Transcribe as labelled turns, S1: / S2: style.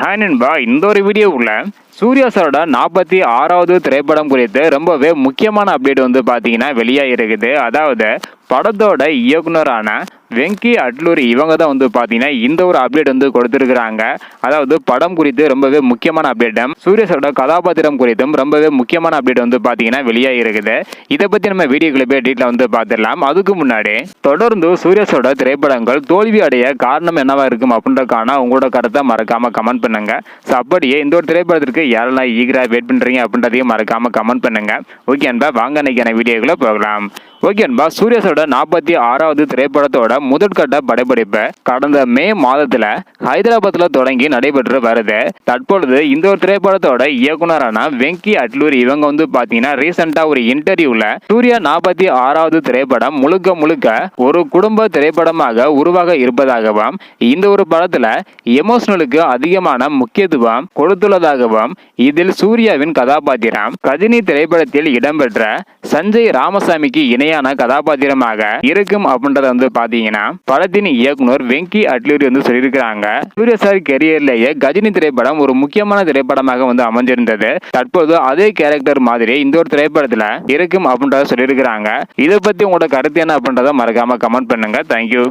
S1: Hi நண்பா இந்த ஒரு வீடியோவுக்குள்ள சூர்யா சாரோட நாற்பத்தி ஆறாவது திரைப்படம் குறித்து ரொம்பவே முக்கியமான அப்டேட் வந்து பார்த்தீங்கன்னா வெளியாக இருக்குது. அதாவது படத்தோட இயக்குனரான வெங்கி அட்லூர் இவங்க தான் வந்து பார்த்தீங்கன்னா இந்த ஒரு அப்டேட் வந்து கொடுத்துருக்குறாங்க. அதாவது படம் குறித்து ரொம்பவே முக்கியமான அப்டேட்டும் சூர்யா கதாபாத்திரம் குறித்தும் ரொம்பவே முக்கியமான அப்டேட் வந்து பார்த்தீங்கன்னா வெளியாக இருக்குது இதை பற்றி நம்ம வீடியோ கிளிப்பே டீட்டில் வந்து பார்த்துடலாம். அதுக்கு முன்னாடி தொடர்ந்து சூர்யா திரைப்படங்கள் தோல்வி அடைய காரணம் என்னவா இருக்கும் அப்படின்றக்கான உங்களோட கருத்தை மறக்காம கமெண்ட் பண்ணுங்க. ஸோ அப்படியே இந்த ஒரு திரைப்படத்திற்கு யாரெல்லாம் ஈகரா வெயிட் பண்ணுறீங்க அப்படின்றதையும் மறக்காம கமெண்ட் பண்ணுங்க. ஓகே அன்பா வாங்க அன்னைக்கான வீடியோக்குள்ளே போகலாம். ஓகே அன்பா சூர்யா சாரோட நாற்பத்தி ஆறாவது திரைப்படத்தோட முதற்கட்ட படப்பிடிப்பு கடந்த மே மாதத்துல ஹைதராபாத்ல தொடங்கி நடைபெற்று வருது. தற்பொழுது இந்த ஒரு திரைப்படத்தோட இயக்குனரான வெங்கி அட்லூரி இவங்க வந்து பாத்தீங்கன்னா ரீசெண்டா ஒரு இன்டர்வியூல சூர்யா நாற்பத்தி ஆறாவது திரைப்படம் முழுக்க முழுக்க ஒரு குடும்ப திரைப்படமாக உருவாக இருப்பதாகவும் இந்த ஒரு படத்துல எமோஷனலுக்கு அதிகமான முக்கியத்துவம் கொடுத்துள்ளதாகவும் இதில் சூர்யாவின் கதாபாத்திரம் கஜினி திரைப்படத்தில் இடம்பெற்ற சஞ்சய் ராமசாமிக்கு இணையான கதாபாத்திரமாக இருக்கும் அப்படின்றத வந்து பாத்தீங்கன்னா படத்தின் இயக்குனர் வெங்கி அட்லூரி வந்து சொல்லியிருக்கிறாங்க. சூரிய சார் கெரியர்லேயே கஜினி திரைப்படம் ஒரு முக்கியமான திரைப்படமாக வந்து அமைஞ்சிருந்தது தற்போது அதே கேரக்டர் மாதிரி இந்த ஒரு திரைப்படத்துல இருக்கும் அப்படின்றத சொல்லியிருக்கிறாங்க. இதை பத்தி உங்களோட கருத்து என்ன அப்படின்றத மறக்காம கமெண்ட் பண்ணுங்க. தேங்க்யூ